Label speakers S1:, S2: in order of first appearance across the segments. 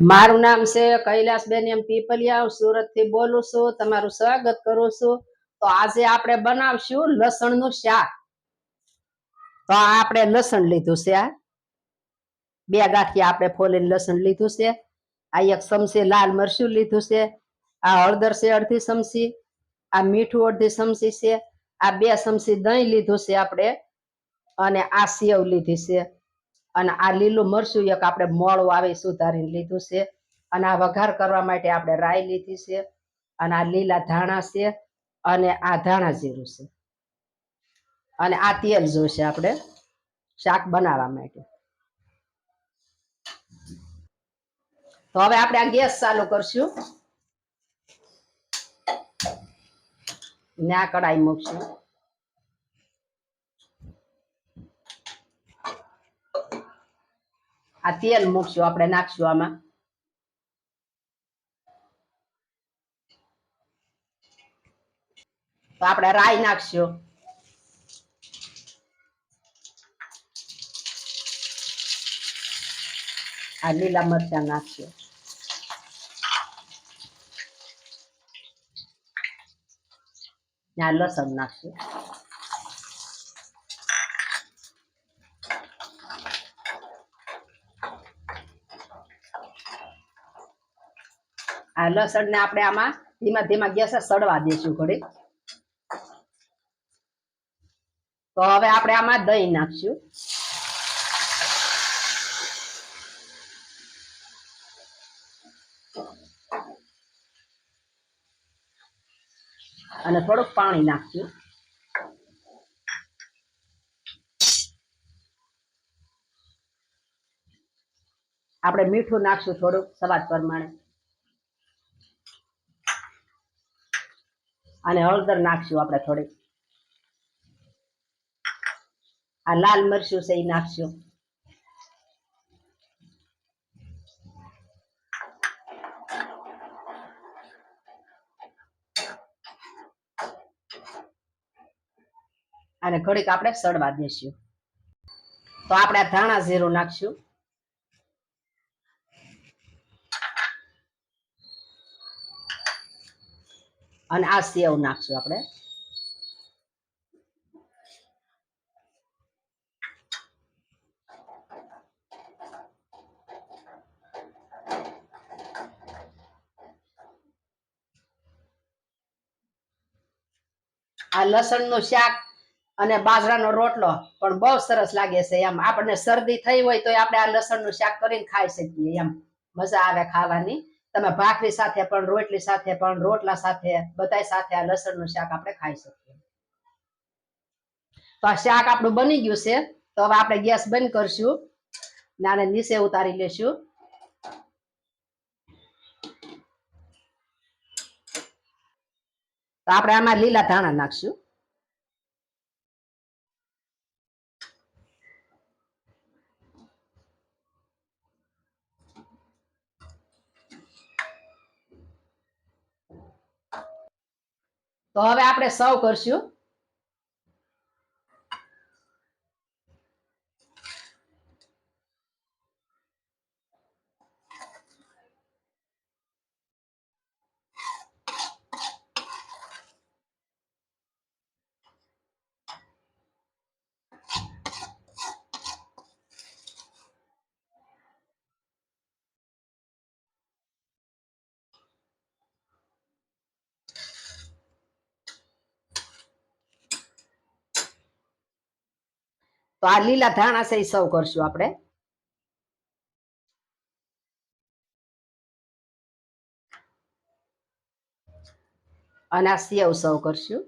S1: મારું નામ છે કૈલાસબેન એમ પીપલિયા. સુરતથી બોલું છું. તમારું સ્વાગત કરું છું. તો આજે આપણે બનાવશું લસણનું શાક. તો આપણે લસણ લીધું છે આ. બે ગાંઠિયા આપણે ફોલીને લસણ લીધું છે. આ એક ચમચી લાલ મરચું લીધું છે. આ હળદર છે અડધી ચમચી. આ મીઠું અડધી ચમચી છે. આ બે ચમચી દહીં લીધું છે આપણે. અને આ સેવ લીધી છે. અને આ લીલું મરચું એક આપણે મોળું આવે સુધારીને લીધું છે. અને આ વઘાર કરવા માટે આપણે રાઈ લીધી છે. અને આ લીલા ધાણા છે અને આ ધાણા જીરું છે. અને આ તેલ જોશે આપણે શાક બનાવવા માટે. તો હવે આપણે આ ગેસ ચાલુ કરશું. ને આ કડાઈ મૂકશું. આ તેલ મૂકશું આપણે નાખશું આમાં. તો આપણે રાઈ નાખશું. આ લીલા મરચાં નાખશું. ના લસણ નાખશું. આ લસણ ને આપણે આમાં ધીમા ધીમા ગેસે સડવા દઈશું ઘડી તો હવે આપણે આમાં દહીં નાખશું. અને થોડુંક પાણી નાખશું. આપણે મીઠું નાખશું થોડુંક, સ્વાદ પ્રમાણે. અને હળદર નાખશું આપણે થોડીક. આ લાલ મરચું છે એ નાખશું. અને ઘડીક આપણે સડવા દેશું. તો આપણે ધાણા જીરું નાખશું. અને આ સેવ નાખશું આપણે. આ લસણનું શાક અને બાજરાનો રોટલો પણ બહુ સરસ લાગે છે એમ. આપણને શરદી થઈ હોય તો આપણે આ લસણનું શાક કરીને ખાઈ શકીએ એમ. મજા આવે ખાવાની. તમે ભાખરી સાથે પણ, રોટલી સાથે પણ, રોટલા સાથે બધા સાથે આ લસણનું શાક આપણે ખાઈ શકીએ. તો આ શાક આપણું બની ગયું છે. તો હવે આપણે ગેસ બંધ કરશું નાને નીચે ઉતારી લેશું. તો આપણે આમાં લીલા ધાણા નાખશું. તો હવે આપણે સર્વ કરશું. તો આ લીલા ધાણા છે એ સર્વ કરશું આપણે. અને આ સેવ સર્વ કરશું.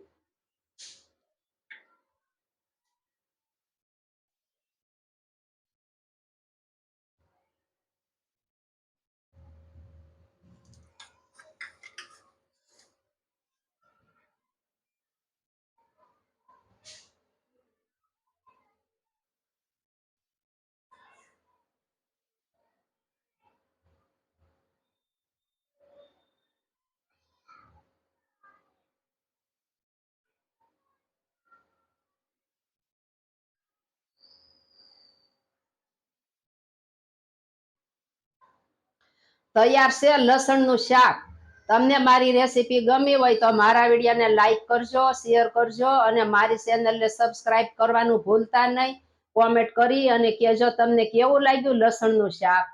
S1: તૈયાર છે લસણનું શાક. તમને મારી રેસીપી ગમી હોય તો મારા વિડીયોને લાઈક કરજો શેર કરજો અને મારી ચેનલને સબસ્ક્રાઇબ કરવાનું ભૂલતા નહીં. કોમેન્ટ કરી અને કહેજો તમને કેવું લાગ્યું લસણનું શાક.